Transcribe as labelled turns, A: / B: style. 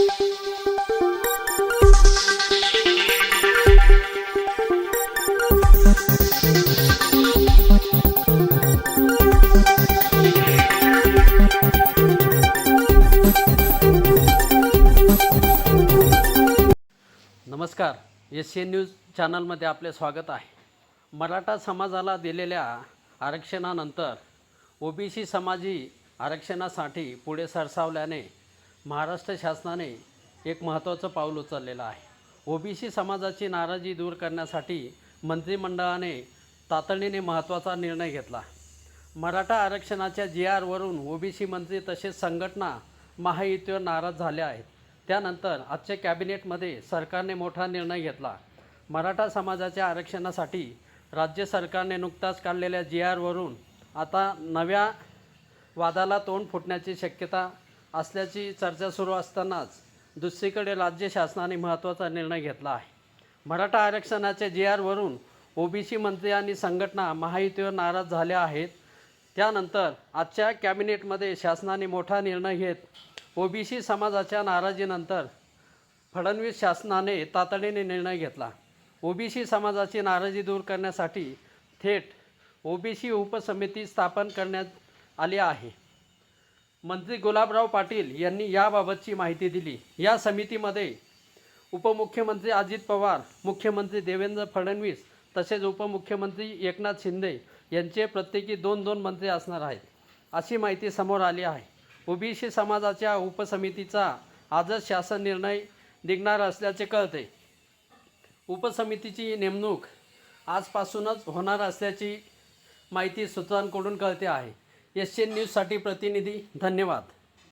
A: नमस्कार S C N news चॅनलमध्ये आपले स्वागत आहे. मराठा समाजाला दिलेल्या आरक्षणानंतर ओबीसी समाजी आरक्षणासाठी पुढे सरसावल्याने महाराष्ट्र शासनाने एक महत्त्वाचं पाऊल उचललेलं आहे. ओबीसी समाजाची नाराजी दूर करण्यासाठी मंत्रिमंडळाने तातडीने महत्त्वाचा निर्णय घेतला. मराठा आरक्षणाच्या जी आरवरून ओबीसी मंत्री तसेच संघटना महायुतीवर नाराज झाल्या आहेत. त्यानंतर आजच्या कॅबिनेटमध्ये सरकारने मोठा निर्णय घेतला. मराठा समाजाच्या आरक्षणासाठी राज्य सरकारने नुकताच काढलेल्या जी आरवरून आता नव्या वादाला तोंड फुटण्याची शक्यता असल्याची चर्चा सुरू असतानाच दुसरीकडे राज्य शासनाने महत्त्वाचा निर्णय घेतला आहे. मराठा आरक्षणाच्या जी आरवरून ओबीसी मंत्री आणि संघटना महायुतीवर नाराज झाल्या आहेत. त्यानंतर आजच्या कॅबिनेटमध्ये शासनाने मोठा निर्णय घेत ओबीसी समाजाच्या नाराजीनंतर फडणवीस शासनाने तातडीने निर्णय घेतला. ओबीसी समाजाची नाराजी दूर करण्यासाठी थेट ओबीसी उपसमिती स्थापन करण्यात आली आहे. मंत्री गुलाबराव पाटील यांनी याबाबतची माहिती दिली. या समितीमध्ये उपमुख्यमंत्री अजित पवार मुख्यमंत्री देवेंद्र फडणवीस तसेच उपमुख्यमंत्री एकनाथ शिंदे यांचे प्रत्येकी दोन दोन मंत्री असणार आहेत. अशी माहिती समोर आली आहे. ओबीसी समाजाच्या उपसमितीचा आजच शासन निर्णय निघणार असल्याचे कळते. उपसमितीची नेमणूक आजपासूनच होणार असल्याची माहिती सूत्रांकडून कळते आहे. एस एन न्यूजसाठी प्रतिनिधी धन्यवाद.